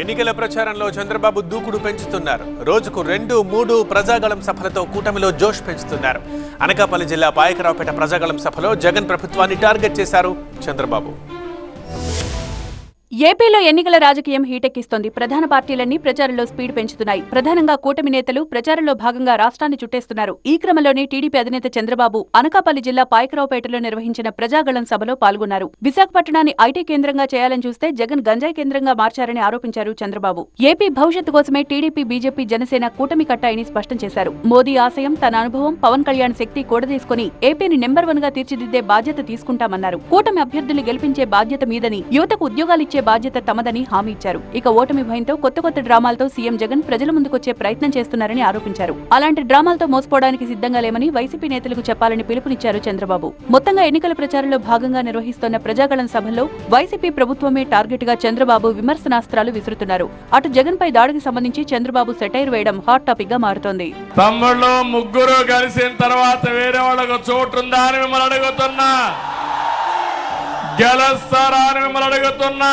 ఎన్నికల ప్రచారంలో చంద్రబాబు దూకుడు పెంచుతున్నారు. రోజుకు రెండు మూడు ప్రజాగళం సభలతో కూటమిలో జోష్ పెంచుతున్నారు. అనకాపల్లి జిల్లా పాయకరావుపేట ప్రజాగళం సభలో జగన్ ప్రభుత్వాన్ని టార్గెట్ చేశారు చంద్రబాబు. ఏపీలో ఎన్నికల రాజకీయం హీటెక్కిస్తోంది. ప్రధాన పార్టీలన్నీ ప్రచారంలో స్పీడ్ పెంచుతున్నాయి. ప్రధానంగా కూటమి నేతలు ప్రచారంలో భాగంగా రాష్ట్రాన్ని చుట్టేస్తున్నారు. ఈ క్రమంలోనే టీడీపీ అధినేత చంద్రబాబు అనకాపల్లి జిల్లా పాయకరావుపేటలో నిర్వహించిన ప్రజాగళం సభలో పాల్గొన్నారు. విశాఖపట్నాన్ని ఐటీ కేంద్రంగా చేయాలని చూస్తే జగన్ గంజాయి కేంద్రంగా మార్చారని ఆరోపించారు చంద్రబాబు. ఏపీ భవిష్యత్తు కోసమే టీడీపీ బీజేపీ జనసేన కూటమి కట్టాయని స్పష్టం చేశారు. మోదీ ఆశయం తన అనుభవం పవన్ కళ్యాణ్ శక్తి కూడదీసుకుని ఏపీని నెంబర్ వన్గా తీర్చిదిద్దే బాధ్యత తీసుకుంటామన్నారు. కూటమి అభ్యర్థులు గెలిపించే బాధ్యత మీదని యువతకు ఉద్యోగాలిచ్చే బాధ్యత తమదని హామీ ఇచ్చారు. ఇక ఓటమి భయంతో కొత్త కొత్త డ్రామాలతో సీఎం జగన్ ప్రజల ముందుకొచ్చే ప్రయత్నం చేస్తున్నారని ఆరోపించారు. అలాంటి డ్రామాలతో మోసపోవడానికి సిద్ధంగా లేమని వైసీపీ నేతలకు చెప్పాలని పిలుపునిచ్చారు చంద్రబాబు. మొత్తంగా ఎన్నికల ప్రచారంలో భాగంగా నిర్వహిస్తున్న ప్రజాగళం సభల్లో వైసీపీ ప్రభుత్వమే టార్గెట్గా చంద్రబాబు విమర్శనాస్త్రాలు విసురుతున్నారు. అటు జగన్ పై దాడికి సంబంధించి చంద్రబాబు సెటైర్ వేయడం హాట్ టాపిక్గా మారుతోంది. తమ్ముళ్ళు ముగ్గురు కలిసిన తర్వాత వేరే వాళ్ళకు చోటు ఉందా అని మిమ్మల్ని అడుగుతున్నా. గెలుస్తారా అని మిమ్మల్ని అడుగుతున్నా.